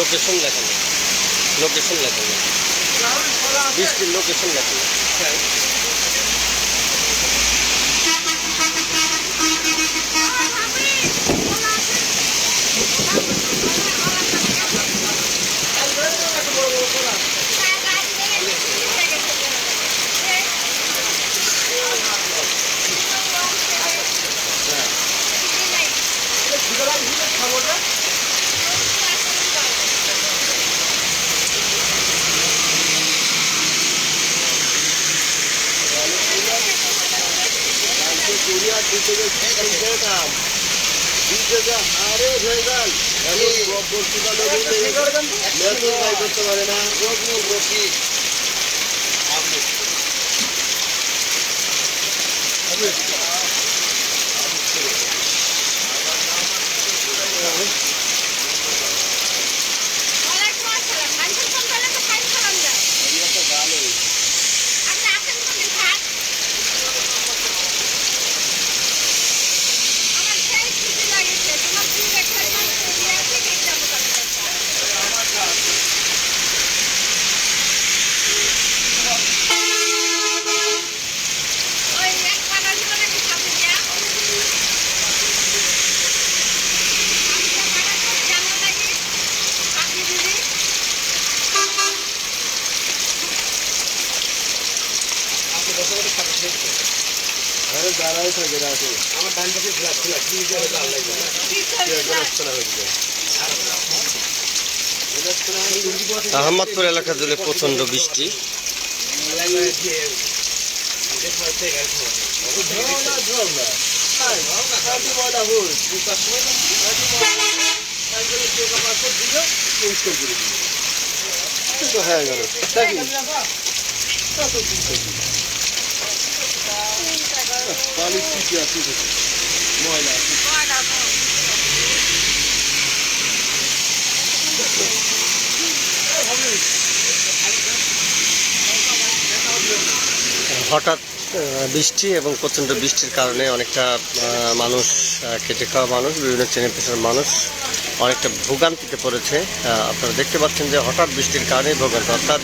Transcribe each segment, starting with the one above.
Location লেখানো location লেখানো বৃষ্টির লোকেশন লেখানো করতে পারে না। আরে আহমদপুর এলাকা জুড়ে প্রচণ্ড বৃষ্টি। হয়ে ছিটে আছে ময়লা। হঠাৎ বৃষ্টি এবং প্রচণ্ড বৃষ্টির কারণে অনেকটা মানুষ খেটে খাওয়া মানুষ, বিভিন্ন শ্রেণি পেশার মানুষ অনেকটা ভোগান্তিতে পড়েছে। আপনারা দেখতে পাচ্ছেন যে হঠাৎ বৃষ্টির কারণে ভোগান্তি। অর্থাৎ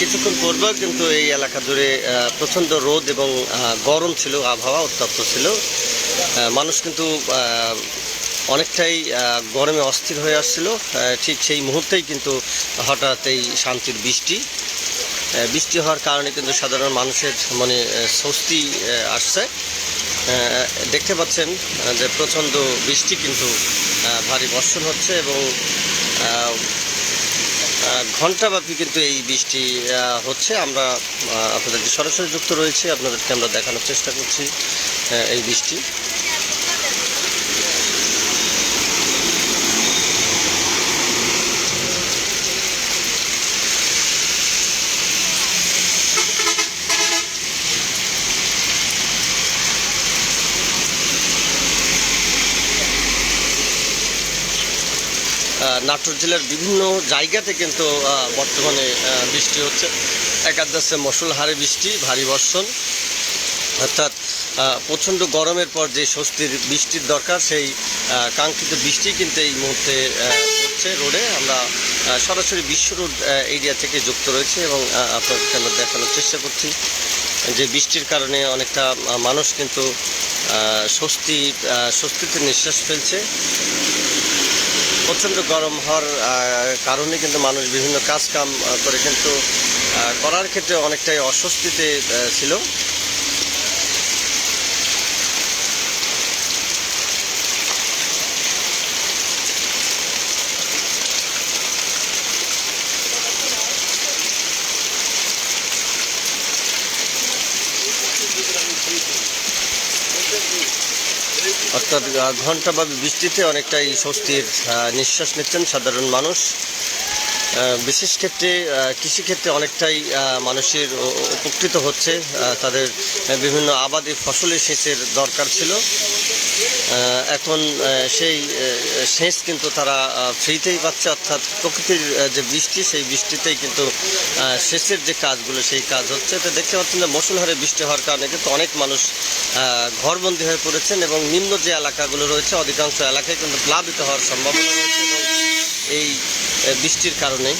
কিছুক্ষণ পূর্বেও কিন্তু এই এলাকা জুড়ে প্রচণ্ড রোদ এবং গরম ছিল, আবহাওয়া উত্তপ্ত ছিল। মানুষ কিন্তু অনেকটাই গরমে অস্থির হয়ে আসছিল। ঠিক সেই মুহূর্তেই কিন্তু হঠাৎ এই শান্তির বৃষ্টি বৃষ্টি হওয়ার কারণে কিন্তু সাধারণ মানুষের মানে স্বস্তি আসছে। দেখতে পাচ্ছেন যে প্রচণ্ড বৃষ্টি কিন্তু ভারী বর্ষণ হচ্ছে এবং ঘণ্টাব্যাপী কিন্তু এই বৃষ্টি হচ্ছে। আমরা আপনাদেরকে সরাসরি যুক্ত রয়েছে। আপনাদেরকে আমরা দেখানোর চেষ্টা করছি এই বৃষ্টি। নাটোর জেলার বিভিন্ন জায়গাতে কিন্তু বর্তমানে বৃষ্টি হচ্ছে। একাদ যাচ্ছে মশলহারে বৃষ্টি ভারী বর্ষণ। অর্থাৎ প্রচণ্ড গরমের পর যে স্বস্তির বৃষ্টির দরকার সেই কাঙ্ক্ষিত বৃষ্টি কিন্তু এই মুহূর্তে হচ্ছে রোডে। আমরা সরাসরি বিশ্ব রোড এরিয়া থেকে যুক্ত রয়েছে এবং আহ, আপনাদেরকে আমরা দেখানোর চেষ্টা করছি যে বৃষ্টির কারণে অনেকটা মানুষ কিন্তু স্বস্তি স্বস্তিতে নিঃশ্বাস ফেলছে। প্রচণ্ড গরম হওয়ার কারণে কিন্তু মানুষ বিভিন্ন কাজ কাম করে কিন্তু করার ক্ষেত্রে অনেকটাই অস্বস্তিতে ছিল। অর্থাৎ ঘণ্টাব্যাপী বৃষ্টিতে অনেকটাই স্বস্তির নিঃশ্বাস নিচ্ছেন সাধারণ মানুষ। বিশেষ ক্ষেত্রে কৃষিক্ষেত্রে অনেকটাই মানুষের উপকৃত হচ্ছে। তাদের বিভিন্ন আবাদি ফসলের সেচের দরকার ছিল। এখন সেই সেচ কিন্তু তারা ফ্রিতেই পাচ্ছে, অর্থাৎ প্রকৃতির যে বৃষ্টি, সেই বৃষ্টিতেই কিন্তু সেচের যে কাজগুলো, সেই কাজ হচ্ছে। তো দেখতে পাচ্ছেন যে মৌসুমহারে বৃষ্টি হওয়ার কারণে কিন্তু অনেক মানুষ ঘরবন্দি হয়ে পড়েছেন এবং নিম্ন যে এলাকাগুলো রয়েছে, অধিকাংশ এলাকায় কিন্তু প্লাবিত হওয়ার সম্ভাবনা রয়েছে। এই বৃষ্টির কারণে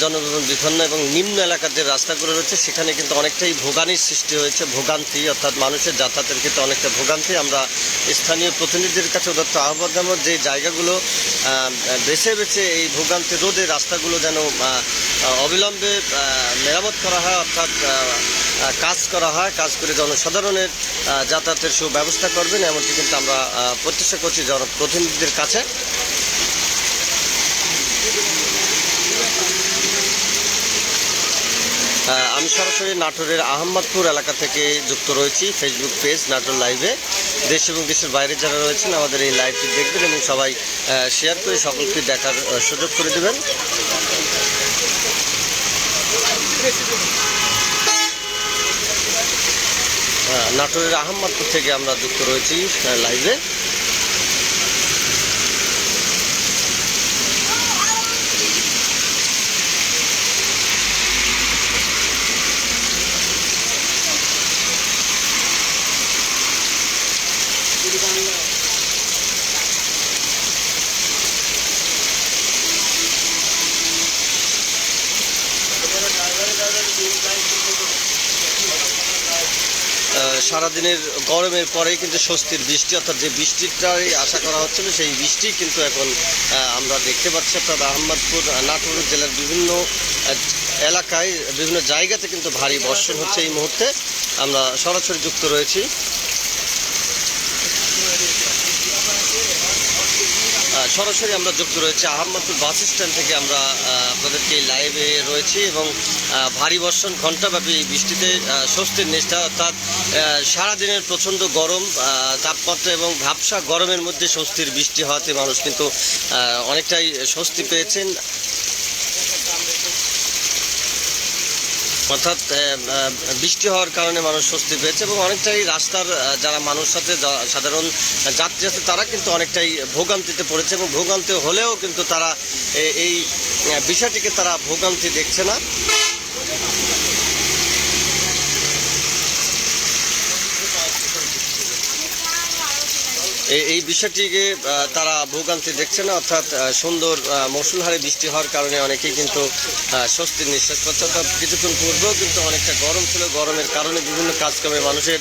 জনজীবন বিপন্ন এবং নিম্ন এলাকার যে রাস্তাগুলো রয়েছে, সেখানে কিন্তু অনেকটাই ভোগানির সৃষ্টি হয়েছে, ভোগান্তি, অর্থাৎ মানুষের যাতায়াতের ক্ষেত্রে অনেকটা ভোগান্তি। আমরা স্থানীয় প্রতিনিধিদের কাছে উদত্ত আহ্বান জানাব যে জায়গাগুলো বেছে বেছে এই ভোগান্তি রোধে রাস্তাগুলো যেন অবিলম্বে মেরামত করা হয়, অর্থাৎ কাজ করা হয়, কাজ করে জনসাধারণের যাতায়াতের সুব্যবস্থা করবেন। এমনটি কিন্তু আমরা প্রত্যাশা করছি জনপ্রতিনিধিদের কাছে। আমি সরাসরি নাটোরের আহমদপুর এলাকা থেকে যুক্ত রয়েছি ফেসবুক পেজ নাটোর লাইভে দেশ এবং দেশের বাইরে যারা রয়েছেন, আমাদের এই লাইভটি দেখবেন এবং সবাই শেয়ার করে সকলকে দেখার সুযোগ করে দেবেন। নাটোরের আহমদপুর থেকে আমরা যুক্ত রয়েছি লাইভে সারাদিনের গরমের পরেই কিন্তু স্বস্তির বৃষ্টি অর্থাৎ যে বৃষ্টিটাই আশা করা হচ্ছিল সেই বৃষ্টি কিন্তু এখন আমরা দেখতে পাচ্ছি। অর্থাৎ আহমদপুর আহ, নাটোর জেলার বিভিন্ন এলাকায় বিভিন্ন জায়গাতে কিন্তু ভারী বর্ষণ হচ্ছে এই মুহূর্তে। আমরা সরাসরি যুক্ত রয়েছি। সরাসরি আমরা যুক্ত রয়েছি। আহমদপুর বাস স্ট্যান্ড থেকে আমরা আপনাদেরকে লাইভে রয়েছি এবং ভারী বর্ষণ ঘণ্টাব্যাপী বৃষ্টিতে স্বস্তির নিষ্ঠা অর্থাৎ সারাদিনের প্রচণ্ড গরম তাপমাত্রা এবং ভাবসা গরমের মধ্যে স্বস্তির বৃষ্টি হওয়াতে মানুষ কিন্তু অনেকটাই স্বস্তি পেয়েছেন। অর্থাৎ বৃষ্টি হওয়ার কারণে মানুষ স্বস্তি পেয়েছে এবং অনেকটাই রাস্তার যারা মানুষ সাথে সাধারণ যাত্রী আছে, তারা কিন্তু অনেকটাই ভোগান্তিতে পড়েছে এবং ভোগান্তি হলেও কিন্তু তারা এই বিষয়টিকে তারা ভোগান্তি দেখছে না। এই বিষয়টিকে তারা ভোগান্তি দেখছে না, অর্থাৎ সুন্দর মৌসুল হারে বৃষ্টি হওয়ার কারণে অনেকেই কিন্তু স্বস্তির নিঃশ্বাস পাচ্ছে। অর্থাৎ কিছুক্ষণ পূর্বেও কিন্তু অনেকটা গরম ছিল। গরমের কারণে বিভিন্ন কাজকর্মে মানুষের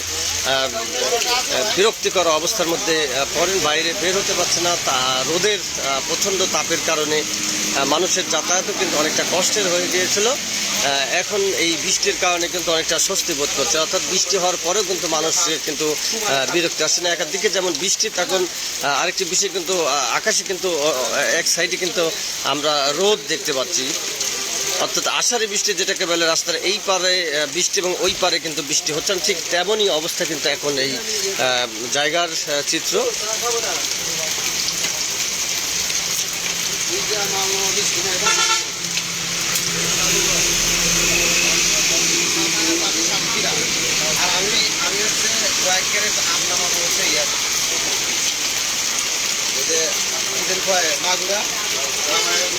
বিরক্তিকর অবস্থার মধ্যে পরের বাইরে বের হতে পারছে না। তা, রোদের প্রচণ্ড তাপের কারণে মানুষের যাতায়াতও কিন্তু অনেকটা কষ্টের হয়ে গিয়েছিল। এখন এই বৃষ্টির কারণে কিন্তু অনেকটা স্বস্তি বোধ করছে। অর্থাৎ বৃষ্টি হওয়ার পরেও কিন্তু মানুষের কিন্তু বিরক্তি আসছে না। একদিকে যেমন বৃষ্টি, তখন আরেকটি বিষয় কিন্তু আকাশে কিন্তু এক সাইডে কিন্তু আমরা রোদ দেখতে পাচ্ছি। অর্থাৎ আষাঢ়ি বৃষ্টি যেটাকে বলে রাস্তার এই পারে বৃষ্টি এবং ওই পারে কিন্তু বৃষ্টি হচ্ছে। ঠিক তেমনই অবস্থা কিন্তু এখন এই জায়গার আহ, চিত্র আর আমি আমি হচ্ছে কয়েক ক্যারেট আম নামাবো হচ্ছে ইয়ে যে মাগুরা রামায়ণ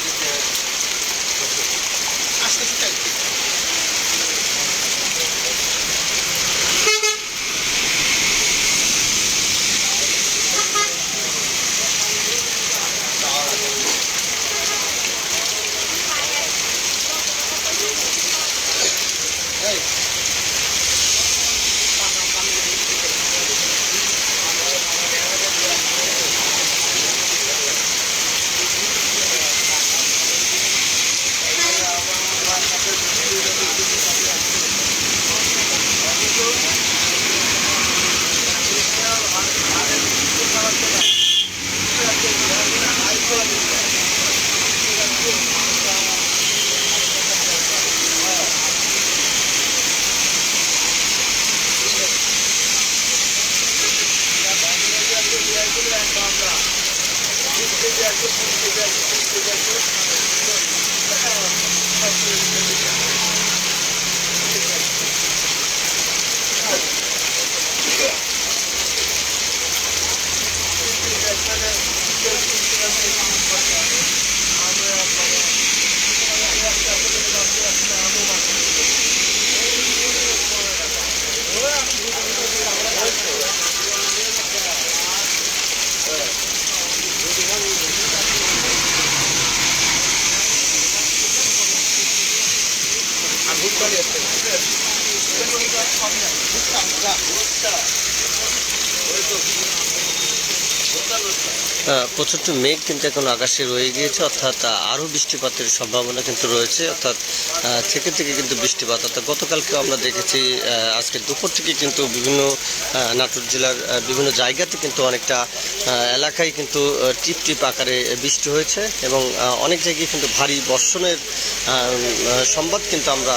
প্রচণ্ড মেঘ কিন্তু এখন আকাশে রয়ে গিয়েছে, অর্থাৎ আরও বৃষ্টিপাতের সম্ভাবনা কিন্তু রয়েছে, অর্থাৎ থেকে থেকে কিন্তু বৃষ্টিপাত, অর্থাৎ গতকালকে আমরা দেখেছি আজকে দুপুর থেকে কিন্তু বিভিন্ন নাটোর জেলার বিভিন্ন জায়গাতে কিন্তু অনেকটা এলাকায় কিন্তু টিপ টিপ আকারে বৃষ্টি হয়েছে এবং অনেক জায়গায় কিন্তু ভারী বর্ষণের সংবাদ কিন্তু আমরা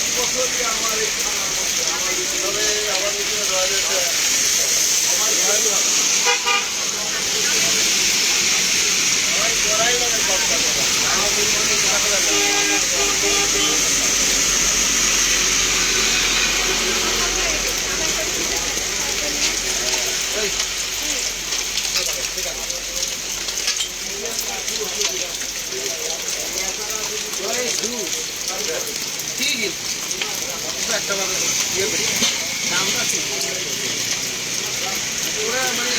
আহ, পেয়েছি ঠিক একটা ভাবে ইয়ে করি। ঠিক। ওরা মানে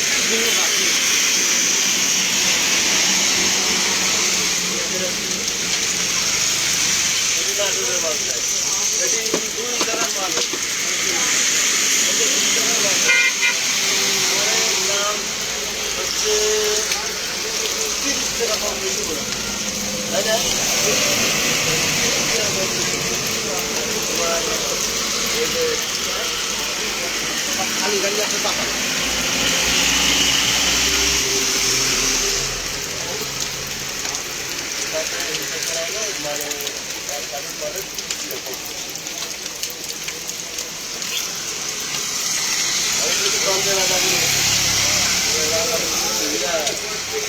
ভালো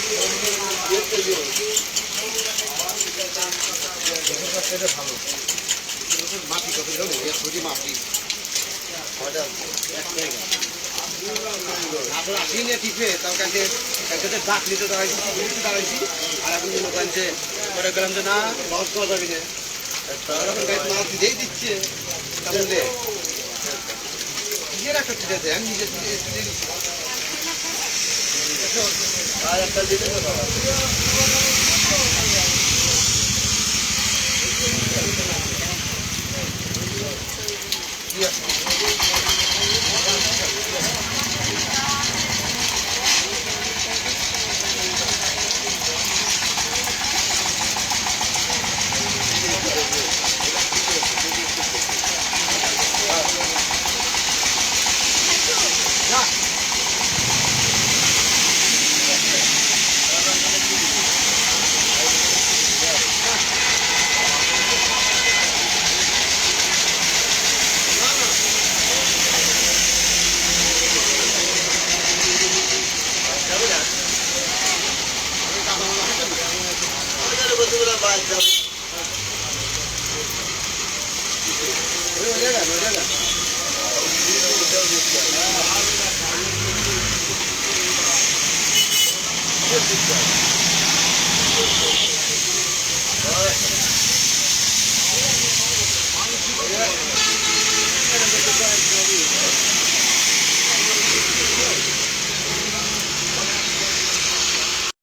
মাটি তার কাছে ডাক নিতে দাঁড়াইছি দাঁড়াইছি আর এখন যে না লস করা যাবে না দিতেই দিচ্ছে নিজের একটা ঠিক আছে আমি নিজে আর একটা দিতে Yeah. ఇది కూడా బాధ్యం